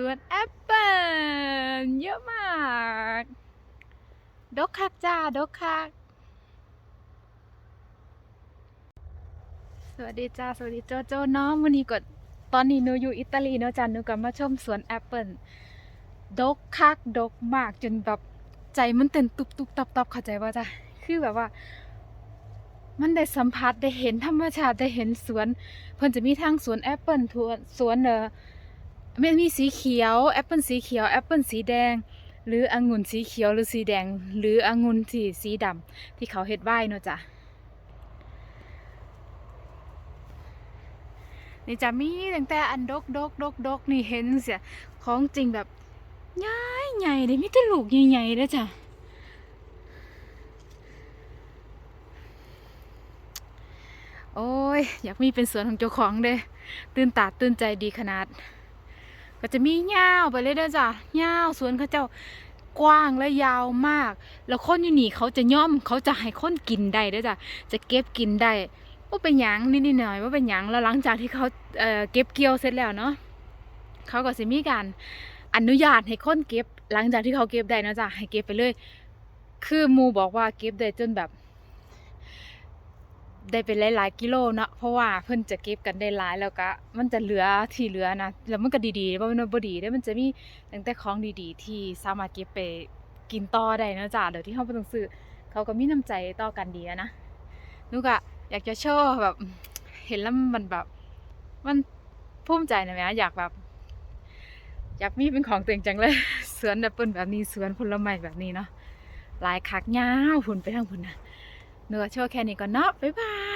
สวนแอปเปิลเยอะมาก ดกคักจ้า ดกคัก สวัสดีจ้า สวัสดีโจโจเนาะวันนี้ก็ตอนนี้หนูอยู่อิตาลีเนาะจ้าหนูก็มาชมสวนแอปเปิลดกคัก ดกมากจนแบบใจมันเต้นตุบตุบตับตับเข้าใจว่าจ้ะคือแบบว่ามันได้สัมผัสได้เห็นธรรมชาติได้เห็นสวน เพิ่นจะมีทั้งสวนแอปเปิลทวนสวนเอ่อ มันมีสีเขียวแอปเปิลสีเขียวแอปเปิลสีแดง หรือองุ่นสีเขียวหรือสีแดง หรือองุ่นสีสีดำที่เขาเฮ็ดไว้เนาะจ้ะนี่จะมีตั้งแต่อันดกดกดกดกนี่เห็นเสียของจริงแบบใหญ่ใหญ่เลยมีแต่ลูกใหญ่ๆเด้อจ้ะโอ้ย อยากมีเป็นสวนของเจ้าของเด้ตื่นตาตื่นใจดีขนาด ก็จะมีเงาวไปเลยเด้อจ้ะเงาวสวนเขาเจ้ากว้างและยาวมาก แล้วคนอยู่นี่เขาจะย่อมเขาจะให้คนกินได้เด้อจ้ะจะเก็บกินได้ว่าเป็นหยังนิดๆหน่อยว่าเป็นหยังแล้วหลังจากที่เขาเอ่อเก็บเกี่ยวเสร็จแล้วเนาะเขาก็จะมีการอนุญาตให้คนเก็บ หลังจากที่เขาเก็บได้เนาะจ้ะให้เก็บไปเลย คือมูบอกว่าเก็บได้จนแบบ ได้เป็นหลายๆกิโลเนาะเพราะว่าเพิ่นจะเก็บกันได้หลายแล้วก็มันจะเหลือที่เหลือนะแล้วมันก็ดีๆบ่แม่นบ่ดีเด้มันจะมีตั้งแต่ของดีๆ ที่สามารถเก็บไปกินต่อได้นะจ้ะโดยที่เฮาบ่ต้องซื้อเขาก็มีน้ำใจต่อกันดีนะนูก็อยากจะโชว์แบบ เห็นแล้วมันแบบ มันภูมิใจนะแม่อยากแบบ อยากมีเป็นของตัวเองจังเลยสวนแอปเปิลแบบนี้สวนผลไม้แบบนี้เนาะหลายคักยาวพุ่นไปทางพุ่นนะ เนื้อโชว์แค่นี้ก่อนเนาะบ๊ายบาย